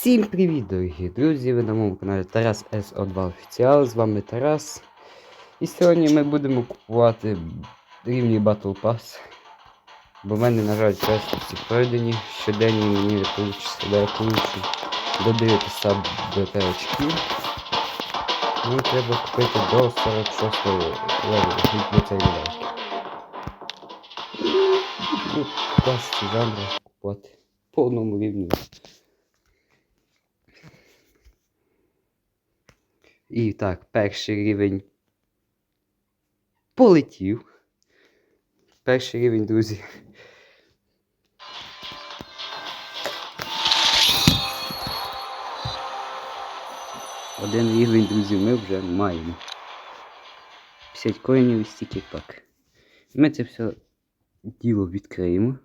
Всім привіт, дорогі друзі! Ви на моєму каналі Тарас SO2 Офіціал. З вами Тарас. І сьогодні ми будемо купувати рівні Battle Pass. Бо в мене, на жаль, квести всі пройдені. Щоденні мені не вийде, де додивитися до очків. Ну, треба купити до 46 левелу цієї медальки. Ну, класики жанру купувати по одному рівню. І так, перший рівень полетів. Перший рівень, друзі. Один рівень, друзі, ми вже маємо. 50 коїнів і стільки пак. Ми це все діло відкриємо.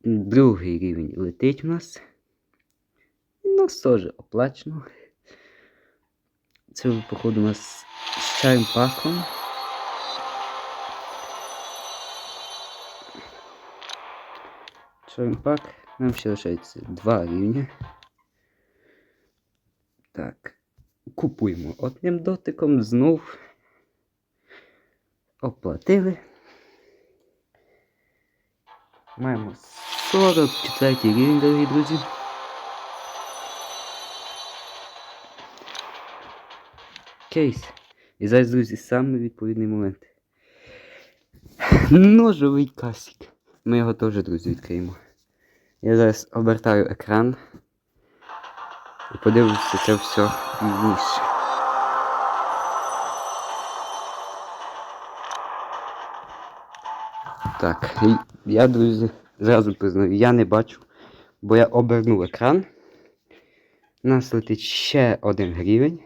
Другий рівень летить у нас. У нас теж оплачено. Це походу у нас з чаєм паком. Чаєм пак. Нам ще лишається два рівня. Так. Купуємо одним дотиком знов. Оплатили. Маємо 44 рівень, дорогі друзі. Кейс. І зараз, друзі, саме відповідний момент. Ножовий касік. Ми його теж, друзі, відкриємо. Я зараз обертаю екран. І подивлюся це все пізніше. Так, я, друзі, зразу признаю, я не бачу, бо я обернув екран. У нас летить ще один гривень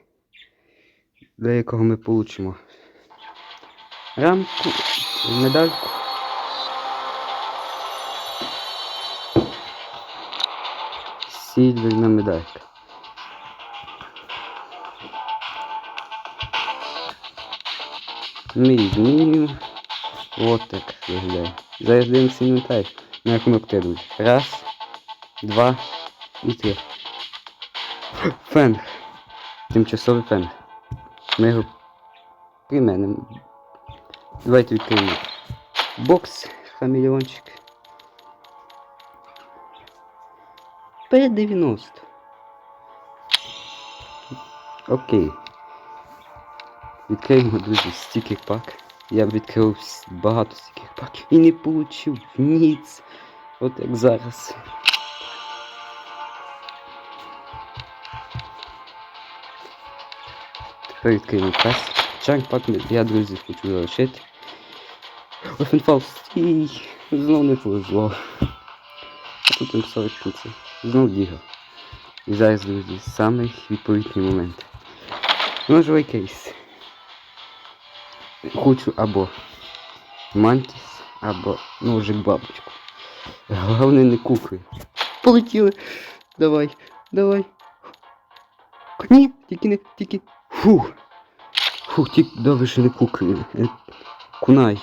для якого ми получимо рамку, медальку. Сільверна медалька. Ми змінюємо. От так виглядає. Зараз дивимося інвентар. На рахунок те друзі. Раз, два і три. Фен. Тимчасовий фен. Ми його применимо. Давайте відкриємо бокс хамелеончик. П90. Окей. Відкриємо, друзі, стікер пак. Я відкрив багато стікер паків і не получив ніц. От як зараз. Тепер відкриємо кас. Чанк пак я, друзі, хочу залишити. Офенфал, стій! Знов не повезло. А тут їм 40 кінці. Знов діга. І зараз, друзі, самий відповідний момент. Ножовий кейс. Хочу або мантіс, або ножик бабочку. Головне не кукли. Полетіли. Давай, давай. Ні, тільки не, тільки. Фух. Фух, тільки добре, що не кукли. Е, Кунай.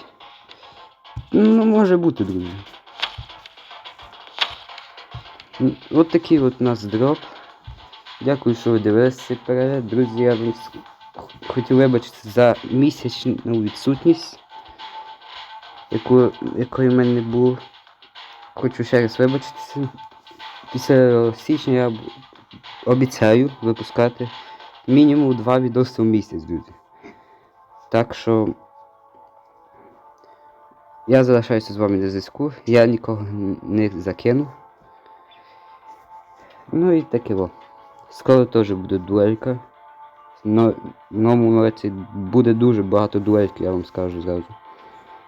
Ну, може бути, друзі. От такий от у нас дроп. Дякую, що ви дивилися перегляд. Друзі, я вам хотів вибачити за місячну відсутність, яку, якої в мене не було. Хочу ще раз вибачитися. Після січня я обіцяю випускати мінімум два відоси в місяць, друзі. Так що я залишаюся з вами на зв'язку. Я нікого не закину. Ну і таке во. Скоро теж буде дуелька. В новому році буде дуже багато дуельків, я вам скажу зразу.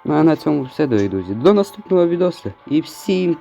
Ну а на цьому все, дорогі друзі. До наступного відосу. І всім